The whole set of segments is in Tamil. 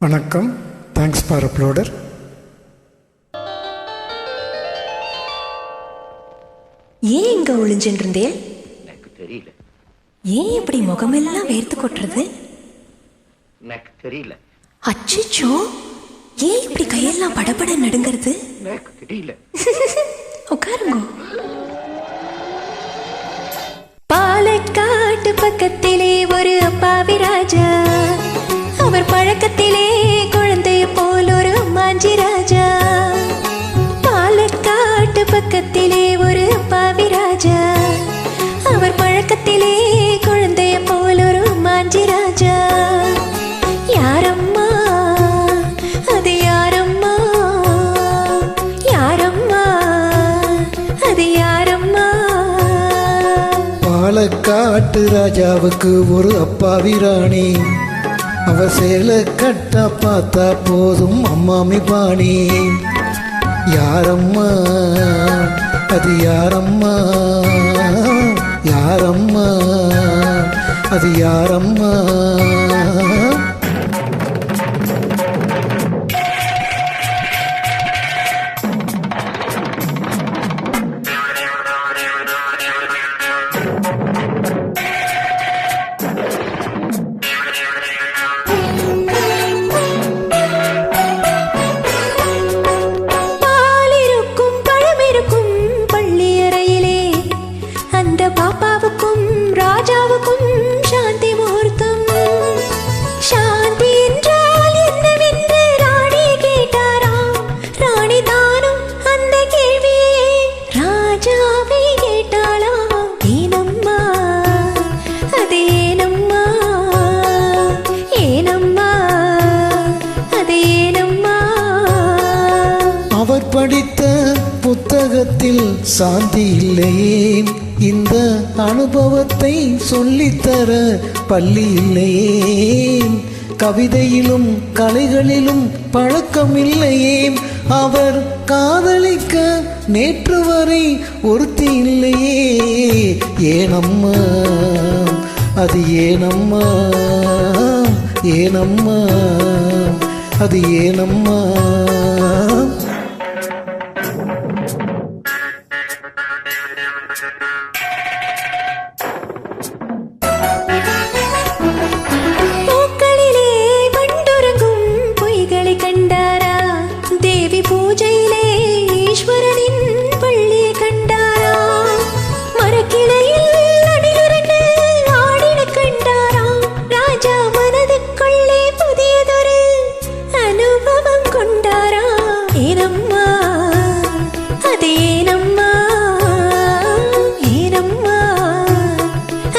வணக்கம். தேங்க்ஸ் ஃபார் அப்லோடர் ஏன் இங்க ஒளிஞ்சுட்டு இருந்தேன் எனக்கு தெரியல. ஏன் இப்படி முகமெல்லாம் வேர்த்து கொட்டுறது? எனக்கு தெரியல. அச்சிச்சோ. ஏன் இப்படி கையெல்லாம் படபட நடுங்கிறது? எனக்கு தெரியல. உட்காருங்க. பாலக்காட்டு பக்கத்திலே ஒரு அப்பாவி ராஜா. காட்டு ராஜாவுக்கு ஒரு அப்பாவி ராணி அவ சேலை கட்ட பார்த்தா போதும் அம்மாமி பாணி. யாரம்மா? அது யாரம்மா? யாரம்மா? அது யாரம்மா? புத்தகத்தில் சாந்தி இல்லையே இந்த அனுபவத்தை சொல்லித்தர பள்ளி இல்லையே கவிதையிலும் கலைகளிலும் பழக்கம் இல்லையே அவர் காதலிக்க நேற்று வரை ஒருத்தி இல்லையே. ஏனம்மா அது ஏனம்மா ஏனம்மா அது ஏனம்மா. பூஜையிலே ஈஸ்வரனின் பள்ளியை கண்டாரா? மரக்கிளையில் அணிலிரண்டு ஆடின கண்டாரா? ராஜா மனதுக்குள்ளே புதியதொரு அனுபவம் கொண்டாரா? ஏனம்மா அது ஏனம்மா ஏனம்மா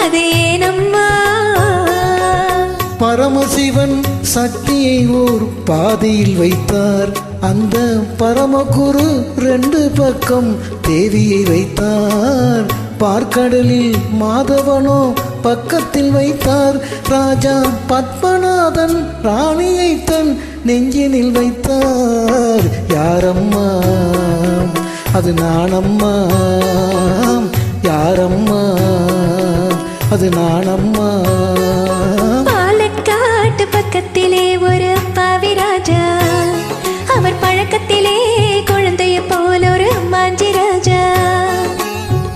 அது ஏனம்மா. பரமசிவன் சக்தியை ஓர் பாதையில் வைத்தார். அந்த பரமகுரு ரெண்டு பக்கம் தேவியை வைத்தார். பார்க்கடலில் மாதவனோ பக்கத்தில் வைத்தார். ராஜா பத்மநாதன் ராணியை தன் நெஞ்சினில் வைத்தார். யாரம்மா? அது நானம்மா. யாரம்மா? அது நானம்மா. பாலக்காட்டு பக்கத்திலே ஒரு பாவிராஜா ராஜா அவர் பழக்கத்திலே குழந்தைய போல ஒரு மாஞ்சி ராஜா.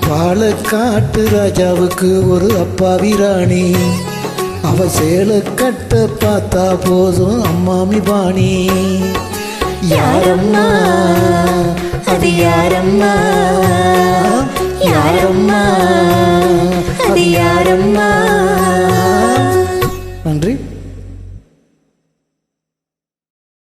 பாலக்காட்டு ராஜாவுக்கு ஒரு அப்பாவி ராணி. அவ சேலை கட்ட பார்த்தா போதும் அம்மாமி பாணி யாரம்மா? அது யாரம்மா? யாரம்மா?